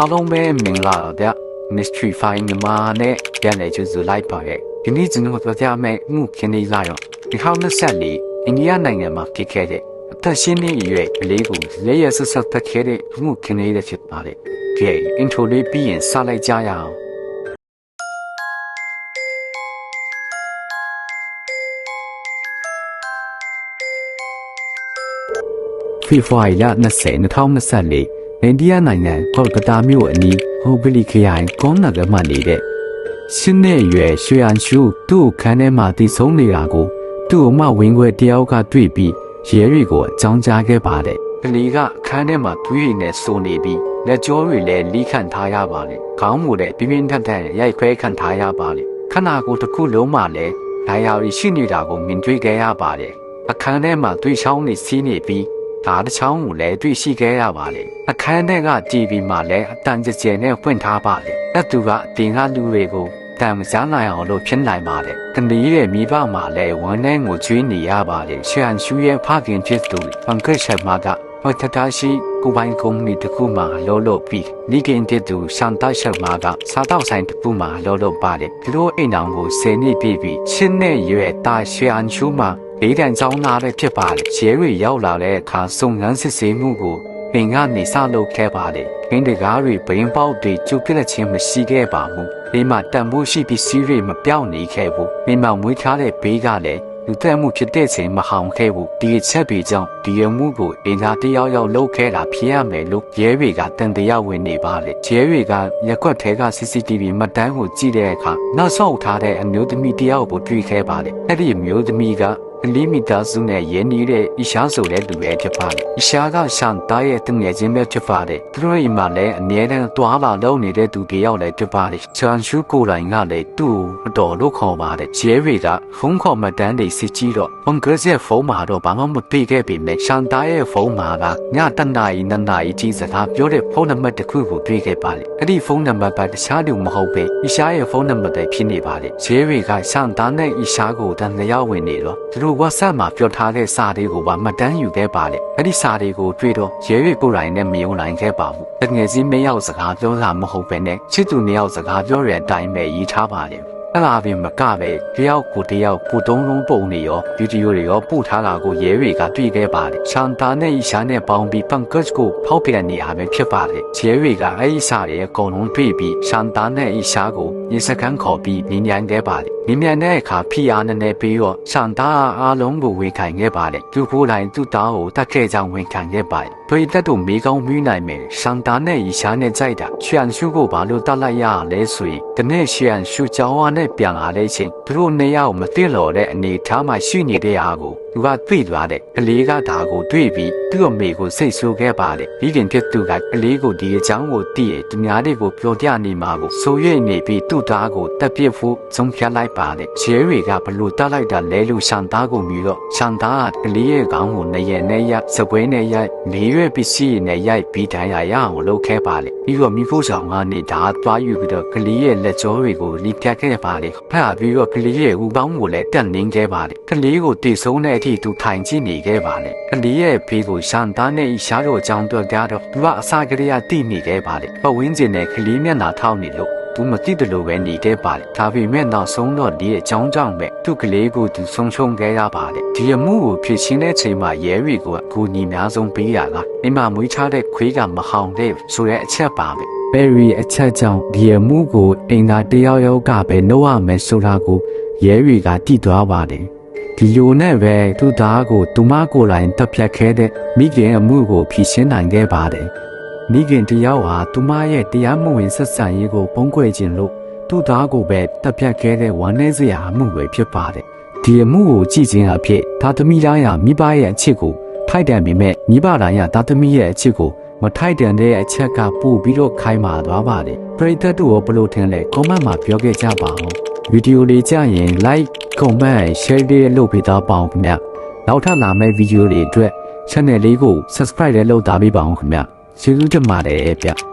အားလုံးပဲမင်္ဂလာပါဗျ Mystery File မြန်မာနဲ့ပြန်လည်ကြိုဆိုလိုက်ပါရဲ့ဒီနေ့ကျွန်တော်တို့ကြားမယ့်မှုခင်းလေးလာတော့ဒီဟောင်း24အိန္ဒိယနိုင်ငံမှာဖြစ်ခဲ့တဲ့အသက်ရှင်နေအရွယ်ကလေးကိုလက်ရဆဆတ်တက်ခဲ့တဲ့မှုခင်းလေးတစ်ဖြစ်ပါတယ်ကဲ intro လေးပြီးရင်စလိုက်ကြရအောင်ဖေဖော်ဝါရီလ20 2024 အိန္ဒိယနိုင်ငံကောလကတာမြို့အနီးဟိုဘလီခရိုင်ကောနဂမှနေတဲ့ရှင်းတဲ့ရွယ်ရွှေအန်ရှူသူ့ကိုခန်းထဲမှာတည်ဆုံးနေတာကိုသူ့အမဝင်းခွဲတယောက်ကတွေ့ပြီးရဲတွေကိုအကြောင်းကြားခဲ့ပါတယ်။ကလေးကအခန်းထဲမှာသွေးရည်နဲ့စိုးနေပြီးလက်ကြောတွေလည်းလိခန့်ထားရပါလေ။ခေါင်းမူလည်းပြင်းပြင်းထန်ထန်ရိုက်ခွဲခံထားရပါလေ။ခန္ဓာကိုယ်တစ်ခုလုံးမှာလည်းဒဏ်ရာတွေရှိနေတာကိုမြင်တွေ့ခဲ့ရပါတယ်။အခန်းထဲမှာသွေးချောင်းတွေစီးနေပြီး ဓာတ်ချောင်းကိုလည်းတွေ့ရှိခဲ့ရပါလေအခန်းထဲက TV မှာလည်းအတန်ကြကျနဲ့ဖွင့်ထားပါလေတက်သူကအတင်ကလူတွေကိုတန်မစားနိုင်အောင်လို့ဖြစ်နိုင်ပါတယ်ကနီးရဲ့မိဘမှာလည်းဝမ်းနဲ့ကိုကျွေးနေရပါလေရှန်ရှူရဲ့ဖခင်ဖြစ်သူဘန်ကရှက်မာကဟောတတာရှိကိုပိုင်ကုမ္ပဏီတစ်ခုမှာလောလို့ပြီးမိခင်တဲ့သူရှန်တရှက်မာကစားတော့ဆိုင်တစ်ခုမှာလောလို့ပါတယ်ဒီလိုအိမ်အောင်ကိုဆယ်နှစ်ပြည့်ပြီးချင်းနဲ့ရွယ်တာရှန်ရှူမှာ လေးတန်ကြောင်းသားပဲဖြစ်ပါလေရဲတွေရောက်လာတဲ့အခါစုံငန်းစစ်ဆေးမှုကိုပင်ကနေစလုပ်ခဲ့ပါလေခင်းတကားတွေဘိန်းပေါက်တွေကျုပ်ပြလက်ချင်းမရှိခဲ့ပါဘူးဒီမှာတန်ဖိုးရှိပစ္စည်းတွေမပြောင်းနေခဲ့ဘူးမိမမွေးထားတဲ့ဘေးကလည်းလူသက်မှုဖြစ်တဲ့ချိန်မဟောင်ခဲ့ဘူးဒီအချက်ပေကြောင့်ဒီရမှုကိုအင်သာတယောက်ယောက်လှုပ်ခဲတာဖြစ်ရမယ်လို့ရဲတွေကတန်တရားဝင်နေပါလေရဲတွေကရက်ွက်ထဲက CCTV မှတ်တမ်းကိုကြည့်တဲ့အခါနောက်ဆောက်ထားတဲ့အမျိုးသမီးတယောက်ကိုတွေ့ခဲ့ပါလေအဲ့ဒီအမျိုးသမီးက လီမီတာစုနဲ့ရင်းနှီးတဲ့အီရှားဆိုတဲ့လူပဲဖြစ်ပါတယ်။အီရှားကရှန်တားရဲ့တငယ်ချင်းပဲဖြစ်ပါတယ်။သူတို့အိမ်မှာလည်းအမြဲတမ်းတွားလာလုပ်နေတဲ့သူတယောက်လည်းဖြစ်ပါတယ်။ချန်ရှူကိုလိုင်းကလည်းသူ့အတော်လို့ခေါ်ပါတယ်။ဂျဲရီကဖုန်းခေါ်မှတန်းတွေစစ်ကြည့်တော့ဘွန်ဂရက်ရဲ့ဖုန်းမှာတော့ဘာမှမသိခဲ့ပေမဲ့ရှန်တားရဲ့ဖုန်းမှာကညတနာရီနနာရီကြီးစကားပြောတဲ့ဖုန်းနံပါတ်တစ်ခုကိုတွေ့ခဲ့ပါတယ်။အဲ့ဒီဖုန်းနံပါတ်ကတခြားလူမဟုတ်ပဲအီရှားရဲ့ဖုန်းနံပါတ်ပဲဖြစ်နေပါတယ်။ဂျဲရီကရှန်တားနဲ့အီရှားကိုတန်လျောက်ဝင်နေတော့သူတို့ WhatsApp မှာပြောထားတဲ့စာတွေကိုပါမှတ်တမ်းယူခဲ့ပါလေအဲ့ဒီစာတွေကိုတွေ့တော့ရဲရဲကိုယ်တိုင်နဲ့မယုံနိုင်ခဲ့ပါဘူးတကယ်ကြီးမရောက်စကားပြောတာမဟုတ်ပဲနဲ့ချစ်သူနှစ်ယောက်စကားပြောတဲ့အတိုင်းပဲရေးထားပါလေအဲ့လာပြင်မကပဲတယောက်ကိုတယောက်ပူတုံးလုံးပုံနေရောဗီဒီယိုတွေရောပို့ထားတာကိုရဲတွေကတွေ့ခဲ့ပါတယ်။ချန်တာနဲ့အီရှာနဲ့ပေါင်းပြီးပန်ကတ်ကိုဖောက်ပြန်နေရပဲဖြစ်ပါတယ်။ရဲတွေကအဲ့ဒီစာတွေအကုန်လုံးတွေ့ပြီးချန်တာနဲ့အီရှာကိုရေစကန်ခေါ်ပြီးနင်းညံခဲ့ပါတယ်။ နင်းညံတဲ့အခါဖီအားနဲ့နဲ့ပြီးတော့ချန်တာအားလုံးကိုဝန်ခံခဲ့ပါတယ်။သူ့ဖိုးတိုင်းသူ့သားကိုတတ်ခဲ့ကြောင်းဝန်ခံခဲ့ပါတယ်။တွေတက်တို့မေကောင်းမီးနိုင်မယ်။ချန်တာနဲ့အီရှာနဲ့ကြိုက်တာချွန်ရှုကိုဘာလို့တတ်လိုက်ရလဲဆိုရင်တနေ့ချွန်ရှုကြောင်းအားနဲ့ပြန်လာတဲ့ချိန်သူတို့နှစ်ယောက်မသိလို့တဲ့အနေထားမှရှိနေတဲ့အားကို သူကသိသွားတဲ့ကလေးကဒါကိုတွေ့ပြီးသူ့အမေကိုစိတ်ဆိုးခဲ့ပါတယ်ပြီးခင်ဖြစ်သူကကလေးကိုဒီအကြောင်းကိုသိရသူများတွေကိုပြောပြနေမှာကိုဆိုရွေ့နေပြီးသူ့သားကိုတက်ပြစ်ဖို့ဆုံးဖြတ်လိုက်ပါတယ်ရဲတွေကဘလို့တတ်လိုက်တာလဲလို့ရှန်သားကိုမြည်တော့ရှန်သားကကလေးရဲ့ခေါင်းကိုနရက်နဲ့ရိုက်စပွဲနဲ့ရိုက်နေရွက်ပစ္စည်းနဲ့ရိုက်ပြီးတန်းရရအောင်လုပ်ခဲ့ပါလေ ပြီးတော့မိဖို့ဆောင်ကနေဒါသွားယူပြီးတော့ကလေးရဲ့လက်ကြောတွေကိုလိပြတ်ခဲ့ပါလေဖတ်ပြီးတော့ကလေးရဲ့ဦးပေါင်းကိုလည်းတက်နှင်းခဲ့ပါလေကလေးကိုတည်ဆုံးတဲ့အထိသူထိုင်ကြည့်နေခဲ့ပါလေကလေးရဲ့ဖေးကိုရှန်သားနဲ့ရှားတော့အကြောင်းတွေ့ကြတော့သူကအစာကလေးကတိနေခဲ့ပါလေပဝင်းကျင်နဲ့ကလေးမျက်နှာထောက်နေလို့ သူမသိတယ်လို့ပဲနေခဲ့ပါလေဒါပေမဲ့နောက်ဆုံးတော့ဒီအကြောင်းကြောင့်ပဲသူ့ကလေးကိုသူဆုံးရှုံးခဲ့ရပါတယ်ဒီအမှုကိုဖြစ်ရှင်းတဲ့ချိန်မှာရဲတွေကိုအကူအညီများဆုံးပေးရတာမိမမွေးချတဲ့ခွေးကမဟောင်တဲ့ဆိုတဲ့အချက်ပါပဲဘယ်ရီအချက်ကြောင့်ဒီအမှုကိုအိမ်သာတယောက်ယောက်ကပဲနှုတ်ရမယ်ဆိုတာကိုရဲတွေကတည်သွားပါတယ်ဒီလိုနဲ့ပဲသူ့သားကိုသူမကိုယ်တိုင်တပ်ဖြတ်ခဲ့တဲ့မိခင်အမှုကိုဖြေရှင်းနိုင်ခဲ့ပါတယ် မိခင်တယောက်ဟာသူမရဲ့တရားမဝင်ဆက်ဆံရေးကိုပုံကွယ်ခြင်းလို့သူ့သားကိုပဲတပ်ဖြတ်ခဲ့တဲ့ဝမ်းနည်းစရာအမှုပဲဖြစ်ပါတယ်ဒီအမှုကိုကြည့်ခြင်းအဖြစ်သာသမီတိုင်းဟာမိဘရဲ့အချစ်ကိုထိုက်တန်ပေမဲ့မိဘတိုင်းဟာသာသမီရဲ့အချစ်ကိုမထိုက်တန်တဲ့အချက်ကပို့ပြီးတော့ခိုင်းမာသွားပါတယ်ပရိသတ်တို့ရောဘလို့ထင်လဲကွန်မန့်မှာပြောခဲ့ကြပါဦးဗီဒီယိုလေးကြရင် like comment share လေးလုပ်ပေးသားပါအောင်ခင်ဗျနောက်ထပ်လာမယ့်ဗီဒီယိုတွေအတွက် channel လေးကို subscribe လည်းလုပ်သားပေးပါအောင်ခင်ဗျ ကျေးဇူးတင်ပါတယ်ဗျ